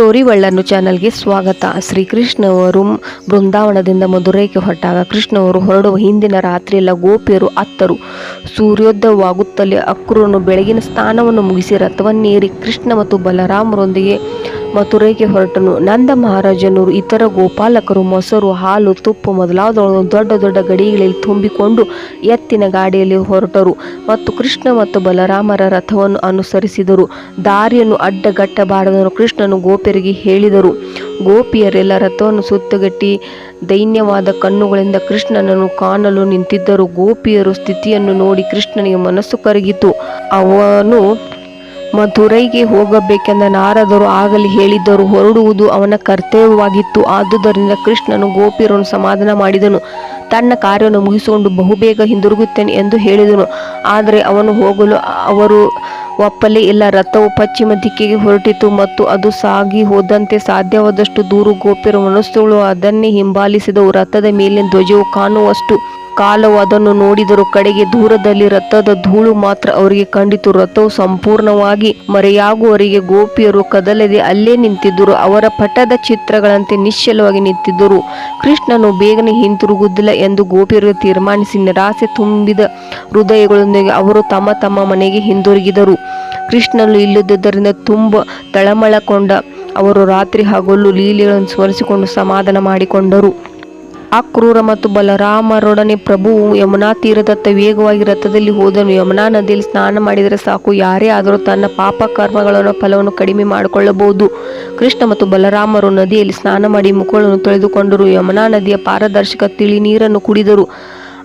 Story ಒಳ್ಳನ್ನು ಚಾನಲ್ಗೆ ಸ್ವಾಗತ. ಶ್ರೀಕೃಷ್ಣವರು ಬೃಂದಾವನದಿಂದ ಮಧುರೈಗೆ ಹೊರಟಾಗ ಕೃಷ್ಣವರು ಹೊರಡುವ ಹಿಂದಿನ ರಾತ್ರಿಯೆಲ್ಲ ಗೋಪಿಯರು ಅತ್ತರು. ಸೂರ್ಯೋದಯವಾಗುತ್ತಲೇ ಅಕ್ರೂರನು ಬೆಳಗಿನ ಸ್ಥಾನವನ್ನು ಮುಗಿಸಿ ರಥವನ್ನೇರಿ ಕೃಷ್ಣ ಮತ್ತು ಬಲರಾಮರೊಂದಿಗೆ ಮಥುರೈಗೆ ಹೊರಟನು. ನಂದ ಮಹಾರಾಜನರು ಇತರ ಗೋಪಾಲಕರು ಮೊಸರು, ಹಾಲು, ತುಪ್ಪ ಮೊದಲಾದ ದೊಡ್ಡ ದೊಡ್ಡ ಗಡಿಗಳಲ್ಲಿ ತುಂಬಿಕೊಂಡು ಎತ್ತಿನ ಗಾಡಿಯಲ್ಲಿ ಹೊರಟರು ಮತ್ತು ಕೃಷ್ಣ ಮತ್ತು ಬಲರಾಮರ ರಥವನ್ನು ಅನುಸರಿಸಿದರು. ದಾರಿಯನ್ನು ಅಡ್ಡಗಟ್ಟಬಾರದನ್ನು ಕೃಷ್ಣನು ಗೋಪಿಯರಿಗೆ ಹೇಳಿದರು. ಗೋಪಿಯರೆಲ್ಲ ರಥವನ್ನು ಸುತ್ತಗಟ್ಟಿ ದೈನ್ಯವಾದ ಕಣ್ಣುಗಳಿಂದ ಕೃಷ್ಣನನ್ನು ಕಾಣಲು ನಿಂತಿದ್ದರು. ಗೋಪಿಯರು ಸ್ಥಿತಿಯನ್ನು ನೋಡಿ ಕೃಷ್ಣನಿಗೆ ಮನಸ್ಸು ಕರಗಿತು. ಅವನು ಮಧುರೈಗೆ ಹೋಗಬೇಕೆಂದ ನಾರದರು ಆಗಲಿ ಹೇಳಿದ್ದರು. ಹೊರಡುವುದು ಅವನ ಕರ್ತವ್ಯವಾಗಿತ್ತು. ಆದುದರಿಂದ ಕೃಷ್ಣನು ಗೋಪಿಯರನ್ನು ಸಮಾಧಾನ ಮಾಡಿದನು. ತನ್ನ ಕಾರ್ಯವನ್ನು ಮುಗಿಸಿಕೊಂಡು ಬಹುಬೇಗ ಹಿಂದಿರುಗುತ್ತೇನೆ ಎಂದು ಹೇಳಿದನು. ಆದರೆ ಅವನು ಹೋಗಲು ಅವರು ಒಪ್ಪಲೇ ಇಲ್ಲ. ರಥವು ಪಶ್ಚಿಮ ದಿಕ್ಕಿಗೆ ಹೊರಟಿತು ಮತ್ತು ಅದು ಸಾಗಿ ಹೋದಂತೆ ಸಾಧ್ಯವಾದಷ್ಟು ದೂರು ಗೋಪಿಯರ ಮನಸ್ಸುಗಳು ಅದನ್ನೇ ಹಿಂಬಾಲಿಸಿದವು. ರಥದ ಮೇಲಿನ ಧ್ವಜವು ಕಾಣುವಷ್ಟು ಕಾಲವು ಅದನ್ನು ನೋಡಿದರು ಕಡೆಗೆ ದೂರದಲ್ಲಿ ರಥದ ಧೂಳು ಮಾತ್ರ ಅವರಿಗೆ ಕಂಡಿತು. ರಥವು ಸಂಪೂರ್ಣವಾಗಿ ಮರೆಯಾಗುವವರಿಗೆ ಗೋಪಿಯರು ಕದಲದೆ ಅಲ್ಲೇ ನಿಂತಿದ್ದರು. ಅವರ ಪಟದ ಚಿತ್ರಗಳಂತೆ ನಿಶ್ಚಲವಾಗಿ ನಿಂತಿದ್ದರು. ಕೃಷ್ಣನು ಬೇಗನೆ ಹಿಂತಿರುಗುವುದಿಲ್ಲ ಎಂದು ಗೋಪಿಯರು ತೀರ್ಮಾನಿಸಿ ನಿರಾಸೆ ತುಂಬಿದ ಹೃದಯಗಳೊಂದಿಗೆ ಅವರು ತಮ್ಮ ತಮ್ಮ ಮನೆಗೆ ಹಿಂದಿರುಗಿದರು. ಕೃಷ್ಣನು ಇಲ್ಲದಿದ್ದರಿಂದ ತುಂಬ ತಳಮಳಕೊಂಡ ಅವರು ರಾತ್ರಿ ಹಗಲು ಲೀಲೆಗಳನ್ನು ಸ್ಮರಿಸಿಕೊಂಡು ಸಮಾಧಾನ ಮಾಡಿಕೊಂಡರು. ಅಕ್ರೂರ ಮತ್ತು ಬಲರಾಮರೊಡನೆ ಪ್ರಭುವು ಯಮುನಾ ತೀರದತ್ತ ವೇಗವಾಗಿ ರಥದಲ್ಲಿ ಹೋದನು. ಯಮುನಾ ನದಿಯಲ್ಲಿ ಸ್ನಾನ ಮಾಡಿದರೆ ಸಾಕು. ಯಾರೇ ಆದರೂ ತನ್ನ ಪಾಪ ಕರ್ಮಗಳನ್ನು ಫಲವನ್ನು ಕಡಿಮೆ ಮಾಡಿಕೊಳ್ಳಬಹುದು. ಕೃಷ್ಣ ಮತ್ತು ಬಲರಾಮರು ನದಿಯಲ್ಲಿ ಸ್ನಾನ ಮಾಡಿ ಮುಖಗಳನ್ನು ತೊಳೆದುಕೊಂಡರು. ಯಮುನಾ ನದಿಯ ಪಾರದರ್ಶಕ ತಿಳಿ ನೀರನ್ನು ಕುಡಿದರು.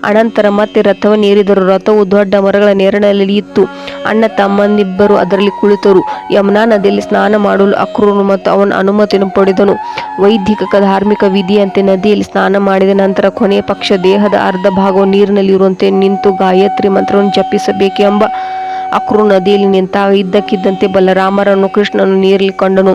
ಅನಂತರ ಮತ್ತೆ ರಥವನ್ನೇರಿದರು ರಥವು ದೊಡ್ಡ ಮರಗಳ ನೆರಳಲ್ಲಿ ಇತ್ತು. ಅಣ್ಣ ತಮ್ಮನಿಬ್ಬರು ಅದರಲ್ಲಿ ಕುಳಿತರು. ಯಮುನಾ ನದಿಯಲ್ಲಿ ಸ್ನಾನ ಮಾಡಲು ಅಕ್ರೂರು ಮತ್ತು ಅವನ ಅನುಮತಿಯನ್ನು ಪಡೆದನು. ವೈದಿಕ ಧಾರ್ಮಿಕ ವಿಧಿಯಂತೆ ನದಿಯಲ್ಲಿ ಸ್ನಾನ ಮಾಡಿದ ನಂತರ ಕೊನೆಯ ಪಕ್ಷ ದೇಹದ ಅರ್ಧ ಭಾಗವು ನೀರಿನಲ್ಲಿರುವಂತೆ ನಿಂತು ಗಾಯತ್ರಿ ಮಂತ್ರವನ್ನು ಜಪಿಸಬೇಕೆಂಬ ಅಕ್ರು ನದಿಯಲ್ಲಿ ನಿಂತಾಗ ಇದ್ದಕ್ಕಿದ್ದಂತೆ ಬಲರಾಮರನ್ನು ಕೃಷ್ಣನು ನೀರಲ್ಲಿ ಕಂಡನು.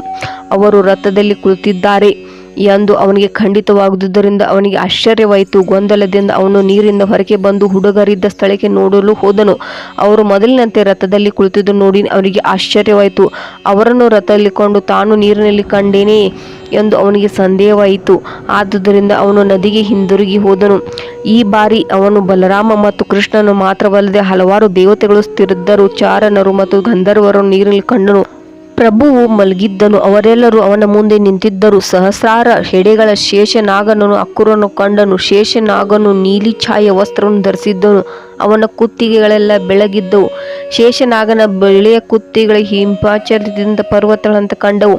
ಅವರು ರಥದಲ್ಲಿ ಕುಳಿತಿದ್ದಾರೆ. ಎಂದು ಅವನಿಗೆ ಖಂಡಿತವಾಗುವುದರಿಂದ ಅವನಿಗೆ ಆಶ್ಚರ್ಯವಾಯಿತು. ಗೊಂದಲದಿಂದ ಅವನು ನೀರಿಂದ ಹೊರಗೆ ಬಂದು ಹುಡುಗರಿದ್ದ ಸ್ಥಳಕ್ಕೆ ನೋಡಲು ಹೋದನು. ಅವರು ಮೊದಲಿನಂತೆ ರಥದಲ್ಲಿ ಕುಳಿತಿದ್ದು ನೋಡಿ ಅವನಿಗೆ ಆಶ್ಚರ್ಯವಾಯಿತು. ಅವರನ್ನು ರಥದಲ್ಲಿ ಕೊಂಡು ತಾನು ನೀರಿನಲ್ಲಿ ಕಂಡೇನೆ ಎಂದು ಅವನಿಗೆ ಸಂದೇಹವಾಯಿತು. ಆದುದರಿಂದ ಅವನು ನದಿಗೆ ಹಿಂದಿರುಗಿ ಹೋದನು. ಈ ಬಾರಿ ಅವನು ಬಲರಾಮ ಮತ್ತು ಕೃಷ್ಣನು ಮಾತ್ರವಲ್ಲದೆ ಹಲವಾರು ದೇವತೆಗಳು ಸ್ಥಿರದ್ದರು ಚಾರಣರು ಮತ್ತು ಗಂಧರ್ವರು ನೀರಿನಲ್ಲಿ ಕಂಡನು. ಪ್ರಭುವು ಮಲಗಿದ್ದನು, ಅವರೆಲ್ಲರೂ ಅವನ ಮುಂದೆ ನಿಂತಿದ್ದರು. ಸಹಸ್ರಾರ ಹೆಡೆಗಳ ಶೇಷನಾಗನನು ಅಕ್ಕುರನ್ನು ಕಂಡನು, ಶೇಷನಾಗನು ನೀಲಿ ಛಾಯ ವಸ್ತ್ರವನ್ನು ಧರಿಸಿದ್ದನು, ಅವನ ಕುತ್ತಿಗೆಗಳೆಲ್ಲ ಬೆಳಗಿದ್ದವು. ಶೇಷನಾಗನ ಬೆಳೆಯ ಕುತ್ತಿಗಳ ಹಿಂಪಾಚರದಿಂದ ಪರ್ವತಗಳಂತ ಕಂಡವು.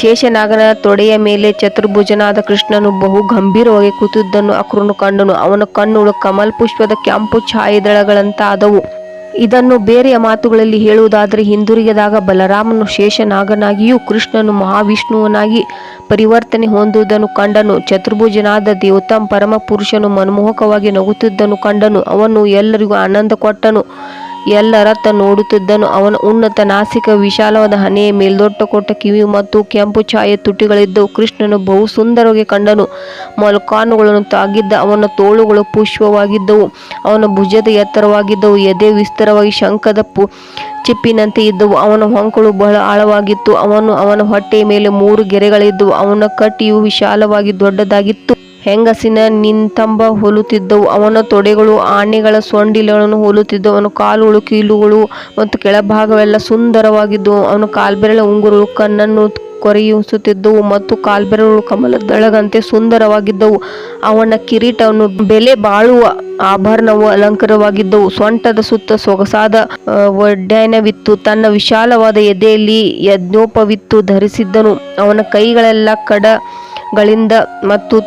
ಶೇಷನಾಗನ ತೊಡೆಯ ಮೇಲೆ ಚತುರ್ಭುಜನಾದ ಕೃಷ್ಣನು ಬಹು ಗಂಭೀರವಾಗಿ ಕೂತಿದ್ದನ್ನು ಅಕ್ರನು ಕಂಡನು, ಅವನ ಕಣ್ಣುಗಳು ಕಮಲ್ ಪುಷ್ಪದ ಕೆಂಪು ಛಾಯೆದಳಗಳಂತಾದವು. ಇದನ್ನು ಬೇರೆಯ ಮಾತುಗಳಲ್ಲಿ ಹೇಳುವುದಾದರೆ, ಹಿಂದಿರುಗಿದಾಗ ಬಲರಾಮನು ಶೇಷನಾಗನಾಗಿಯೂ ಕೃಷ್ಣನು ಮಹಾವಿಷ್ಣುವನಾಗಿ ಪರಿವರ್ತನೆ ಹೊಂದುವುದನ್ನು ಕಂಡನು. ಚತುರ್ಭುಜನಾದ ದೇವತಾಂ ಪರಮ ಪುರುಷನು ಮನಮೋಹಕವಾಗಿ ನಗುತ್ತಿದ್ದನು ಕಂಡನು. ಅವನು ಎಲ್ಲರಿಗೂ ಆನಂದ ಕೊಟ್ಟನು. ಎಲ್ಲರತ್ತ ನೋಡುತ್ತಿದ್ದನು. ಅವನ ಉನ್ನತ ನಾಸಿಕ ವಿಶಾಲವಾದ ಹನೆಯ ಮೇಲ್ದೊಟ್ಟ ಕೊಟ್ಟ ಕಿವಿ ಮತ್ತು ಕೆಂಪು ಛಾಯೆ ತುಟಿಗಳಿದ್ದವು. ಕೃಷ್ಣನು ಬಹು ಸುಂದರವಾಗಿ ಕಂಡನು. ಮೊಲಕಾನುಗಳನ್ನು ತಾಗಿದ್ದ ಅವನ ತೋಳುಗಳು ಪುಷ್ಪವಾಗಿದ್ದವು. ಅವನ ಭುಜದ ಎತ್ತರವಾಗಿದ್ದವು. ಎದೆ ವಿಸ್ತಾರವಾಗಿ ಶಂಕದ ಪು, ಚಿಪ್ಪಿನಂತೆ ಇದ್ದವು. ಅವನ ಹೊಂಕಳು ಬಹಳ ಆಳವಾಗಿತ್ತು. ಅವನು ಅವನ ಹೊಟ್ಟೆಯ ಮೇಲೆ ಮೂರು ಗೆರೆಗಳಿದ್ದವು. ಅವನ ಕಟ್ಟಿಯು ವಿಶಾಲವಾಗಿ ದೊಡ್ಡದಾಗಿತ್ತು. ಹೆಂಗಸಿನ ನಿಂತಂಬ ಹೋಲುತ್ತಿದ್ದವು. ಅವನ ತೊಡೆಗಳು, ಆನೆಗಳ ಸೊಂಡಿಲನ್ನು ಹೋಲುತ್ತಿದ್ದವು. ಕಾಲುಗಳು, ಕೀಲುಗಳು ಮತ್ತು ಕೆಳಭಾಗವೆಲ್ಲ ಸುಂದರವಾಗಿದ್ದವು. ಅವನ ಕಾಲ್ಬೆರಳ ಉಂಗುರಗಳು ಕಣ್ಣನ್ನು ಕೊರೆಯಿಸುತ್ತಿದ್ದವು ಮತ್ತು ಕಾಲ್ಬೆರಳು ಕಮಲದೊಳಗಂತೆ ಸುಂದರವಾಗಿದ್ದವು. ಅವನ ಕಿರೀಟವನ್ನು ಬೆಲೆ ಬಾಳುವ ಆಭರಣವು ಅಲಂಕಾರವಾಗಿದ್ದವು. ಸೊಂಟದ ಸುತ್ತ ಸೊಗಸಾದ ಒಡ್ಡಾಯನವಿತ್ತು ತನ್ನ ವಿಶಾಲವಾದ ಎದೆಯಲ್ಲಿ ಯಜ್ಞೋಪವಿತ್ತು ಧರಿಸಿದ್ದನು. ಅವನ ಕೈಗಳೆಲ್ಲ ಕಡಗಳಿಂದ ಮತ್ತು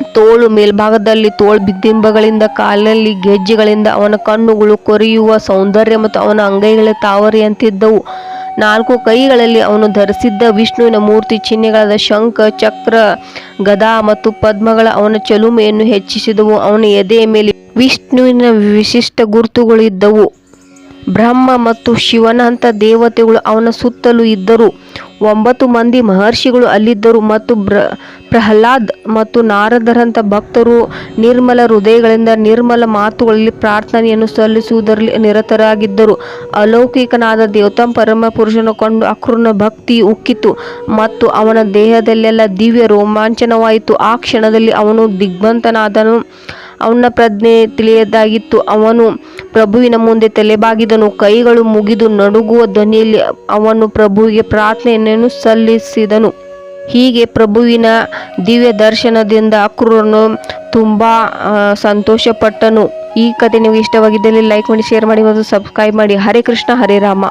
ತೋಳು ಮೇಲ್ಭಾಗದಲ್ಲಿ ತೋಳು ಬಿದ್ದಿಂಬಗಳಿಂದ ಕಾಲಲ್ಲಿ ಗೆಜ್ಜೆಗಳಿಂದ ಅವನ ಕಣ್ಣುಗಳು ಕೊರೆಯುವ ಸೌಂದರ್ಯ ಮತ್ತು ಅವನ ಅಂಗೈಗಳ ತಾವರಿಯಂತಿದ್ದವು ನಾಲ್ಕು ಕೈಗಳಲ್ಲಿ ಅವನು ಧರಿಸಿದ್ದ ವಿಷ್ಣುವಿನ ಮೂರ್ತಿ, ಚಿಹ್ನೆಗಳಾದ ಶಂಖ, ಚಕ್ರ, ಗದಾ ಮತ್ತು ಪದ್ಮಗಳ ಅವನ ಚಲುಮೆಯನ್ನು ಹೆಚ್ಚಿಸಿದವು. ಅವನ ಎದೆಯ ಮೇಲೆ ವಿಷ್ಣುವಿನ ವಿಶಿಷ್ಟ ಗುರುತುಗಳು ಇದ್ದವು. ಬ್ರಹ್ಮ ಮತ್ತು ಶಿವನಂತ ದೇವತೆಗಳು ಅವನ ಸುತ್ತಲೂ ಇದ್ದರು. ಒಂಬತ್ತು ಮಂದಿ ಮಹರ್ಷಿಗಳು ಅಲ್ಲಿದ್ದರು ಮತ್ತು ಬ್ರ ಪ್ರಹ್ಲಾದ್ ಮತ್ತು ನಾರದರಂಥ ಭಕ್ತರು ನಿರ್ಮಲ ಹೃದಯಗಳಿಂದ ನಿರ್ಮಲ ಮಾತುಗಳಲ್ಲಿ ಪ್ರಾರ್ಥನೆಯನ್ನು ಸಲ್ಲಿಸುವುದರಲ್ಲಿ ನಿರತರಾಗಿದ್ದರು. ಅಲೌಕಿಕನಾದ ದೇವತಂ ಪರಮ ಪುರುಷನು ಕಂಡು ಅಕ್ರೂರನ ಭಕ್ತಿ ಉಕ್ಕಿತು ಮತ್ತು ಅವನ ದೇಹದಲ್ಲೆಲ್ಲ ದಿವ್ಯ ರೋಮಾಂಚನವಾಯಿತು. ಆ ಕ್ಷಣದಲ್ಲಿ ಅವನು ದಿಗ್ಭಂತನಾದನು. ಅವನ ಪ್ರಜ್ಞೆ ತಿಳಿಯದಾಗಿತ್ತು. ಅವನು ಪ್ರಭುವಿನ ಮುಂದೆ ತಲೆಬಾಗಿದನು. ಕೈಗಳು ಮುಗಿದು ನಡುಗುವ ಧ್ವನಿಯಲ್ಲಿ ಅವನು ಪ್ರಭುವಿಗೆ ಪ್ರಾರ್ಥನೆಯನ್ನು ಸಲ್ಲಿಸಿದನು. ಹೀಗೆ ಪ್ರಭುವಿನ ದಿವ್ಯ ದರ್ಶನದಿಂದ ಅಕ್ರೂರನು ತುಂಬ ಸಂತೋಷಪಟ್ಟನು. ಈ ಕತೆ ನಿಮಗೆ ಇಷ್ಟವಾಗಿದ್ದಲ್ಲಿ ಲೈಕ್ ಮಾಡಿ ಶೇರ್ ಮಾಡಿ ಮತ್ತು ಸಬ್ಸ್ಕ್ರೈಬ್ ಮಾಡಿ. ಹರೇ ಕೃಷ್ಣ, ಹರೇ ರಾಮ.